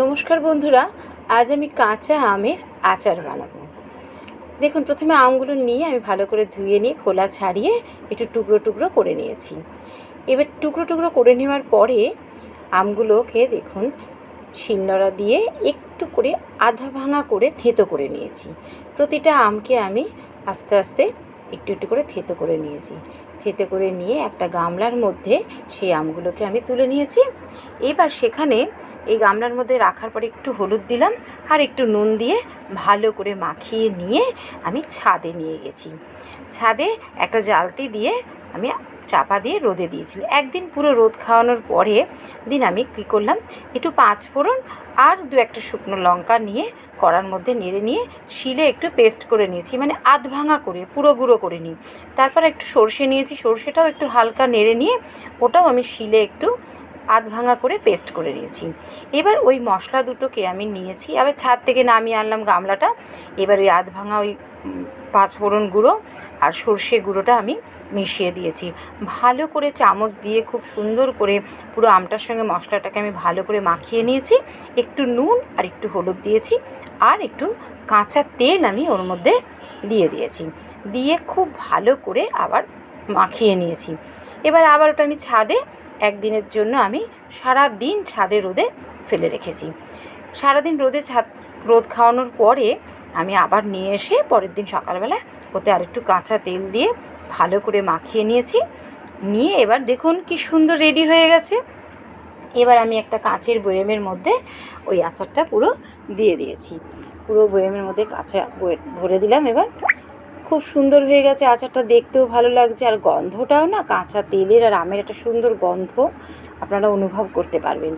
নমস্কার বন্ধুরা, আজ আমি কাঁচা আমের আচার বানাবো। দেখুন, প্রথমে আমগুলো নিয়ে আমি ভালো করে ধুয়ে নিয়ে খোলা ছাড়িয়ে একটু টুকরো টুকরো করে নিয়েছি। এবার টুকরো টুকরো করে নেওয়ার পরে আমগুলোকে দেখুন, শিলনোড়া দিয়ে একটু করে আধা ভাঙা করে থেঁতো করে নিয়েছি। প্রতিটা আমকে আমি আস্তে আস্তে একটু একটু করে থেঁতো করে নিয়েছি। থেঁতো করে নিয়ে একটা গামলার মধ্যে সেই আমগুলোকে আমি তুলে নিয়েছি। এবার সেখানে এই গামলার মধ্যে রাখার পরে একটু হলুদ দিলাম আর একটু নুন দিয়ে ভালো করে মাখিয়ে নিয়ে আমি ছাদে নিয়ে গেছি। ছাদে একটা জালতি দিয়ে আমি চাপা দিয়ে রোদে দিয়েছিলাম। একদিন পুরো রোদ খাওয়ানোর পরে দিন আমি কী করলাম, একটু পাঁচ ফোড়ন আর দু একটা শুকনো লঙ্কা নিয়ে কড়ার মধ্যে নেড়ে নিয়ে শিলে একটু পেস্ট করে নিয়েছি মানে আধ ভাঙা করে, পুরো গুঁড়ো করে নিই। তারপর একটু সর্ষে নিয়েছি, সর্ষেটাও একটু হালকা নেড়ে নিয়ে ওটাও আমি শিলে একটু আধ ভাঙা করে পেস্ট করে নিয়েছি। এবার ওই মশলা দুটোকে আমি নিয়েছি। আবার ছাদ থেকে নামিয়ে আনলাম গামলাটা। এবার ওই আধ ভাঙা ওই উম, পাঁচ ফোড়ন গুঁড়ো আর সর্ষে গুঁড়োটা আমি মিশিয়ে দিয়েছি। ভালো করে চামচ দিয়ে খুব সুন্দর করে পুরো আমটার সঙ্গে মশলাটাকে আমি ভালো করে মাখিয়ে নিয়েছি। একটু নুন আর একটু হলুদ দিয়েছি। আর একটু কাঁচা তেল আমি ওর মধ্যে দিয়ে দিয়েছি। দিয়ে খুব ভালো করে আবার মাখিয়ে নিয়েছি। এবার আবার ওটা আমি ছাদে একদিনের জন্য আমি সারা দিন ছাদে রোদে ফেলে রেখেছি। সারাদিন রোদে ছাদ, রোদ খাওয়ানোর পরে আমি আবার নিয়ে এসে পরের দিন সকালবেলা ওতে আরেকটু কাঁচা তেল দিয়ে ভালো করে মাখিয়ে নিয়েছি। নিয়ে এবার দেখুন কি সুন্দর রেডি হয়ে গেছে। এবার আমি একটা কাঁচের বয়েমের মধ্যে ওই আচারটা পুরো দিয়ে দিয়েছি। পুরো বয়েমের মধ্যে কাঁচা ভরে দিলাম এবার। খুব সুন্দর হয়ে গেছে, আচারটা দেখতেও ভালো লাগছে। আর গন্ধটাও না কাঁচা তেলের আর আমের একটা সুন্দর গন্ধ আপনারা অনুভব করতে পারবেন।